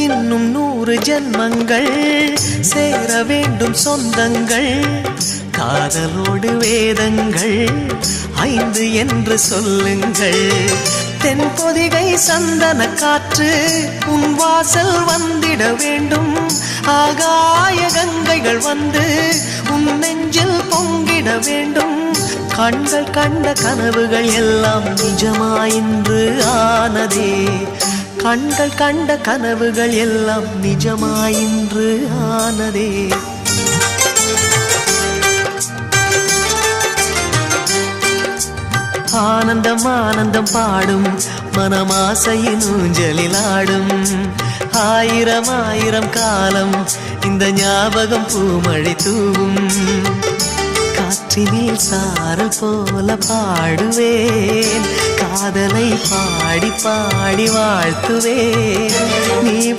இன்னும் நூறு ஜென்மங்கள் சேர வேண்டும் சொந்தங்கள் காதலோடு வேதங்கள் ஐந்து என்று சொல்லுங்கள். தென்பொதிகை சந்தன காற்று உன் வாசல் வந்திட வேண்டும். ஆகாய கங்கைகள் வந்து உன் நெஞ்சில் பொங்கிட வேண்டும். கண்கள் கண்ட கனவுகள் எல்லாம் நிஜமாயின்று ஆனதே. கண்கள் கண்ட கனவுகள் எல்லாம் நிஜமாயின்று ஆனதே. ஆனந்தம் ஆனந்தம் பாடும் மனமாசையின் ஊஞ்சலில் ஆடும். ஆயிரம் ஆயிரம் காலம் இந்த ஞாபகம் பூமழை தூவும். காற்றினில் சாரல் போல பாடுவே காதலை பாடி பாடி வாழ்த்துவே. நீ